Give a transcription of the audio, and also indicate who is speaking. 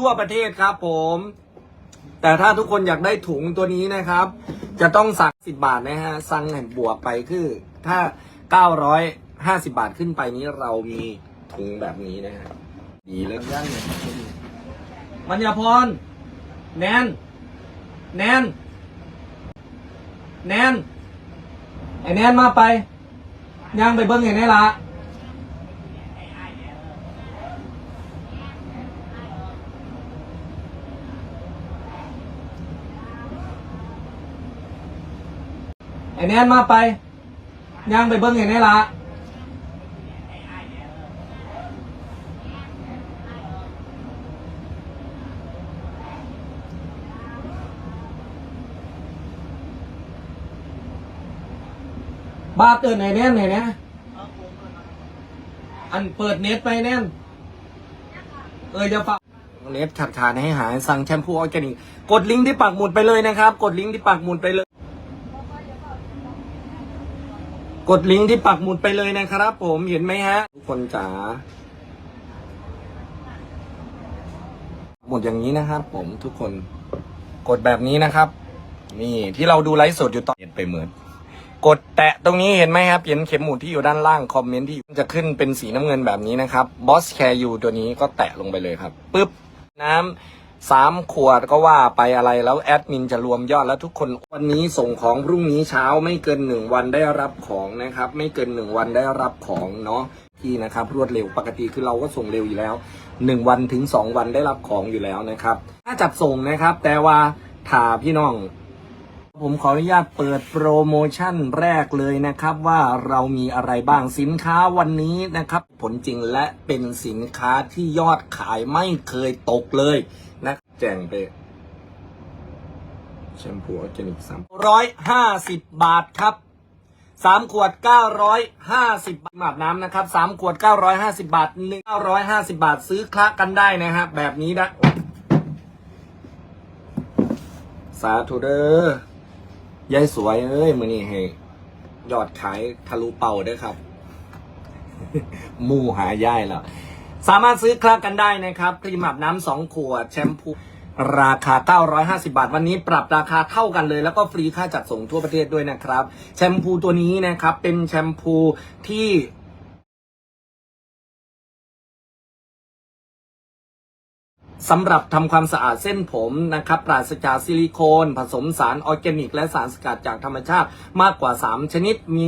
Speaker 1: ทั่วประเทศครับผม แต่ถ้าทุกคนอยากได้ถุงตัวนี้นะครับ จะต้องสั่ง10บาทนะฮะ สั่งให้บวกไปคือ ถ้า950บาทขึ้นไปนี้เรามีถุงแบบนี้นะฮะดีแล้วย่างเนี่ยมัญญาพร แนน แนน แนน ไอแนนมาไปย่างไปเบิ้งเห็นไหมละ อ้แนนมาไปย่างไปเบิ้งเห็นไหมละบ้าเตือนไหนแน่นไหนนะอันเปิดเน็ตไปแน่น เออจะฝากเน็ตขาดขาดให้หายสั่งแชมพูออร์แกนิก กดลิงก์ที่ปักหมุดไปเลยนะครับ กดลิงก์ที่ปักหมุดไปเลย กดลิงก์ที่ปักหมุดไปเลยนะครับผมเห็นไหมฮะ ทุกคนจ๋าหมุดอย่างนี้นะครับผมทุกคนกดแบบนี้นะครับ นี่ที่เราดูไลฟ์สดอยู่ตอนเห็นไปเหมือน กดแตะตรงนี้เห็นไหมครับเห็นเข็มหมุดที่อยู่ด้านล่างคอมเมนต์ที่จะขึ้นเป็นสีน้ำเงินแบบนี้นะครับ Boss Care You ตัวนี้ก็แตะลงไปเลยครับปึ๊บน้ำ สามขวดก็ว่าไปอะไรแล้วแอดมินจะรวมยอดแล้วทุกคนวันนี้ส่งของพรุ่งนี้เช้าไม่เกินหนึ่งวันได้รับของนะครับ ไม่เกินหนึ่งวันได้รับของเนาะที่นะครับ รวดเร็วปกติคือเราก็ส่งเร็วอยู่แล้วหนึ่งวันถึงสองวันได้รับของอยู่แล้วนะครับถ้าจัดส่งนะครับ แต่ว่าถ้าพี่น้อง ผมขออนุญาตเปิดโปรโมชั่นแรกเลยนะครับ ว่าเรามีอะไรบ้างสินค้าวันนี้นะครับ ผลจริงและเป็นสินค้าที่ยอดขายไม่เคยตกเลย แจงไปแชมพูออร์แกนิกสามร้อยห้าสิบบาทครับสามขวดเก้าร้อยห้าสิบบาทอาบน้ำนะครับสามขวดเก้าร้อยห้าสิบาทหนึ่งเก้าร้อยห้าสิบาทซื้อคละกันได้นะฮะแบบนี้นะสาธุเด้อยายสวยเอ้ยมือนี่ให้ยอดขายทะลุเป่าเด้อครับ มู่หายายแล้วสามารถซื้อคลากันได้นะครับครีมอาบน้ำสองขวดแชมพู ราคา 950 บาท วันนี้ปรับราคาเท่ากันเลย แล้วก็ฟรีค่าจัดส่งทั่วประเทศด้วยนะครับ แชมพูตัวนี้นะครับ เป็นแชมพูที่สำหรับทำความสะอาดเส้นผมนะครับปราศจากซิลิโคน ผสมสารออร์แกนิก และสารสกัดจากธรรมชาติมากกว่า 3 ชนิดมี